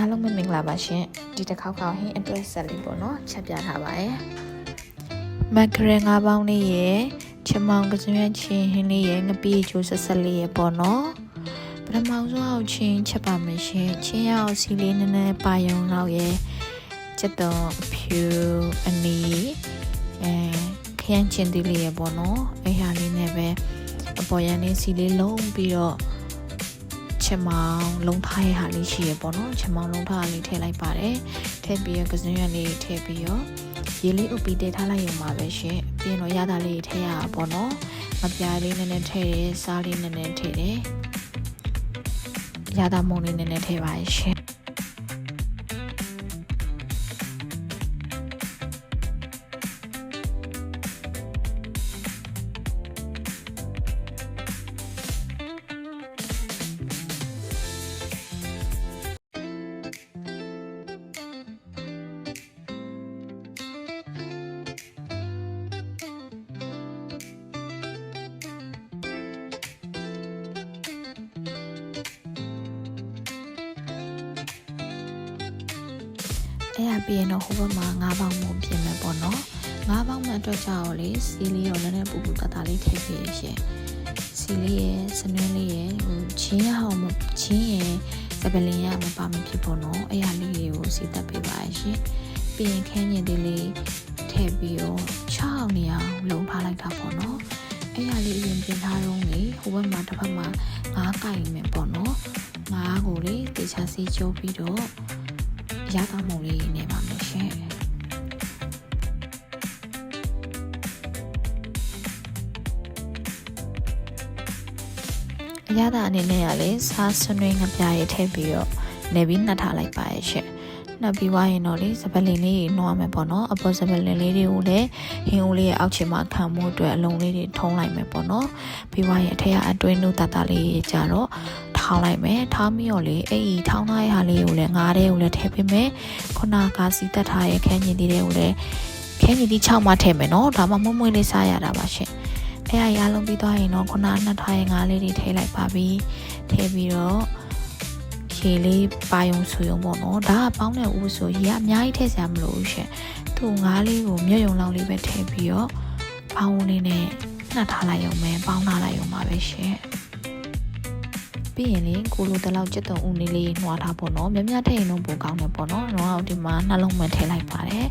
အားလုံးပဲမင်္ဂလာပါရှင်ဒီတစ်ခေါက်ခေါက်ဟင်းအတွက်ဆက်လေးပေါ့နော်ချက်ပြထားပါရယ်မက်ဂရယ်ငါးပေါင်းလေးရယ်ချမောင်ကစွန်းချင်းဟင်းလေးရယ်ငပိချိုးဆက်ဆက်လေးရယ်ပေါ့နော်ပထမဆုံးအောင်ချင်းချက်ပါမယ်ရှင်ချင်းရအောင်စီလေးနည်းနည်းပါယုံတော့ရယ်ချက်တော့အဖြူအနီအဲခရမ်းချင်းသေးလေးရယ်ပေါ့နော်အဲ့ဟာလေးနဲ့ပဲအပေါ်ရန်လေးစီလေးလုံးပြီးတော့ ချက်မောင်လုံးထားရဟာလေးရှိရပေါ့နော်ချက်မောင်လုံးထားလေးထည့်လိုက်ပါတယ်ထည့်ပြီးတော့ကစင်းရွက်လေးထည့်ပြီးတော့ရေလေးဥပီတည်ထားလိုက်ရုံပါပဲရှင်ပြီးရင်တော့ရတာလေးထည့်ရတာပေါ့နော်မပြားလေးနည်းနည်းထည့်တယ်စားလေးနည်းနည်းထည့်တယ်ရတာမုံလေးနည်းနည်းထည့်ပါရှင် အဲ့ဒါပြီးရင်တော့ဟိုဘက်မှာငါးပေါင်းမှုပြင်မယ်ပေါ့နော်ငါးပေါင်းမှအတွက်ကြောက်လေစီလေးရောလည်းလည်းပူပူတတလေးထည့်ပေးရရှင်စီလေးရဲ့စနွင်းလေးရဲ့ဟိုချင်းရအောင်မချင်းရဲ့စပလင်ရမပါမဖြစ်ပေါ့နော်အဲ့ဟာလေးတွေကိုစီတက်ပေးပါရှင်ပြီးရင်ခင်းညင်လေးလေးထည့်ပြီးတော့ချောင်းနေအောင်လုံထားလိုက်တာပေါ့နော်အဲ့ဟာလေးအရင်ပြင်ထားတော့လေဟိုဘက်မှာတစ်ဖက်မှာငါးကိုင်မယ်ပေါ့နော်ငါးကိုလေတေချာစီချိုးပြီးတော့ ရတာမုံလေးနေပါမယ်ရှင်အရသာအနေနဲ့ကလည်းစားဆွနွေးငပြားရေးထည့်ပြီးတော့နေပြီးနှက်ထားလိုက်ပါရဲ့ရှင်နှက်ပြီးွားရင်တော့လေစပလင်လေးတွေနှောရမယ်ပေါ့နော်အပေါ်စပလင်လေးတွေကိုလည်းဟင်းဦးလေးရဲ့အောက်ခြေမှာခံမှုအတွက်အလုံးလေးတွေထုံးလိုက်မယ်ပေါ့နော်ပြီးွားရင်အထက်ကအတွင်းနုတတလေးကြတော့ ထောင်းလိုက်မယ်ထောင်းပြီးတော့လေအဲ့ဒီထောင်းထားတဲ့ဟာလေးကိုလည်းငါးတဲ့ကိုလည်းထည့်ပေးမယ်ခုနကစီတက်ထားရဲ့ခန်းကြီးလေးတွေကိုလည်းခန်းကြီးဒီ6မှထည့်မယ်နော်ဒါမှမွမွေးလေးစားရတာပါရှင်အဲ့အရာလုံးပြီးသွားရင်တော့ခုနနှစ်ထားရဲ့ငါးလေးတွေထည့်လိုက်ပါပြီထည့်ပြီးတော့ရေလေးပါယုံဆူယုံပေါ့နော်ဒါကပေါင်းတဲ့ဦးဆိုရေအများကြီးထည့်စရာမလိုဘူးရှင်သူ့ငါးလေးကိုမြွတ်ယုံလောက်လေးပဲထည့်ပြီးတော့ပေါင်းလေးနဲ့နှက်ထားလိုက်ရုံပဲပေါင်းထားလိုက်ရုံပါပဲရှင် ပြီးရင်လေကိုလိုတလောက်ကြက်တုံဦးလေးလေးနှွားထားပေါ့နော်မြများထည့်ရင်တော့ပိုကောင်းတယ်ပေါ့နော်တော့ဒီမှာနှလုံးမထည့်လိုက်ပါတယ်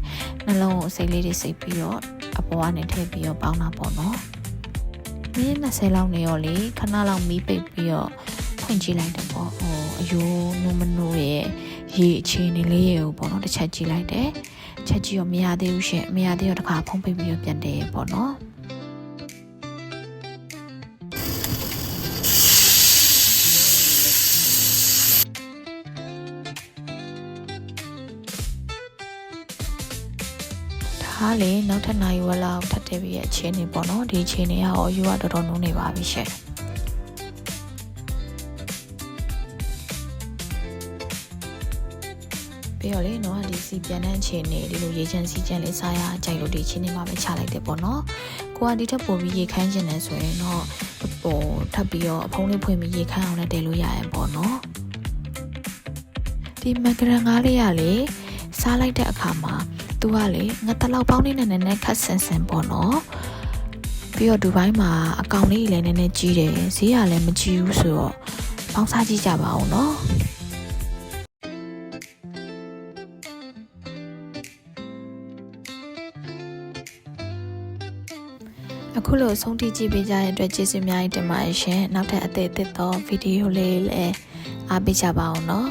နှလုံးကိုစိတ်လေးတွေစိတ်ပြီးတော့အပေါ်ကနေထည့်ပြီးတော့ပေါင်းတာပေါ့နော်မိနစ်20လောက်နေရောလေခဏလောက်မီးပိတ်ပြီးတော့ဖွင့်ကြည့်လိုက်တယ်ပေါ့ဟိုအယိုးနုမနိုးရဲ့ရေအခြေအနေလေးရေကိုပေါ့နော်တစ်ချက်ကြည့်လိုက်တယ်ချက်ကြည့်ရောမရသေးဘူးရှင်မရသေးတော့တစ်ခါဖုံးပိတ်ပြီးတော့ပြန်တယ်ပေါ့နော် ဒါလေနောက်ထပ်နိုင်ဝက်လောက်ထပ်တက်ပြီးရဲ့အခြေအနေပေါ့နော်ဒီအခြေအနေကရောယူကတော်တော်နုံနေပါပြီရှင်ပြီးတော့လေနော်ဒီစီပြန်တဲ့အခြေအနေဒီလိုရေချမ်းစီချမ်းလေးစားရကြိုက်လို့ဒီအခြေအနေမှာပဲချလိုက်တယ်ပေါ့နော်ကိုကဒီထက်ပိုပြီးရေခမ်းကျင်တယ်ဆိုရင်တော့ဟိုထပ်ပြီးတော့အဖုံးလေးဖွင့်ပြီးရေခမ်းအောင်လည်းတည်လို့ရရင်ပေါ့နော်ဒီမဂရန်ငါးလေးရလေစားလိုက်တဲ့အခါမှာ သူကလေငါတလောက်ပေါင်းလေးနဲ့နည်းနည်းခတ်ဆင်ဆင်ပေါ့နော်ပြီးတော့ဒူဘိုင်းမှာအကောင်လေးလည်းနည်းနည်းကြီးတယ်ဈေးကလည်းမကြီးဘူးဆိုတော့ပေါင်းစားကြည့်ကြပါဦးနော်အခုလိုအဆုံးထိကြည့်ပေးကြတဲ့အတွက်ကျေးဇူးအများကြီးတင်ပါတယ်ရှင်နောက်ထပ်အသေးအသစ်သောဗီဒီယိုလေးလည်းအားပေးကြပါအောင်နော်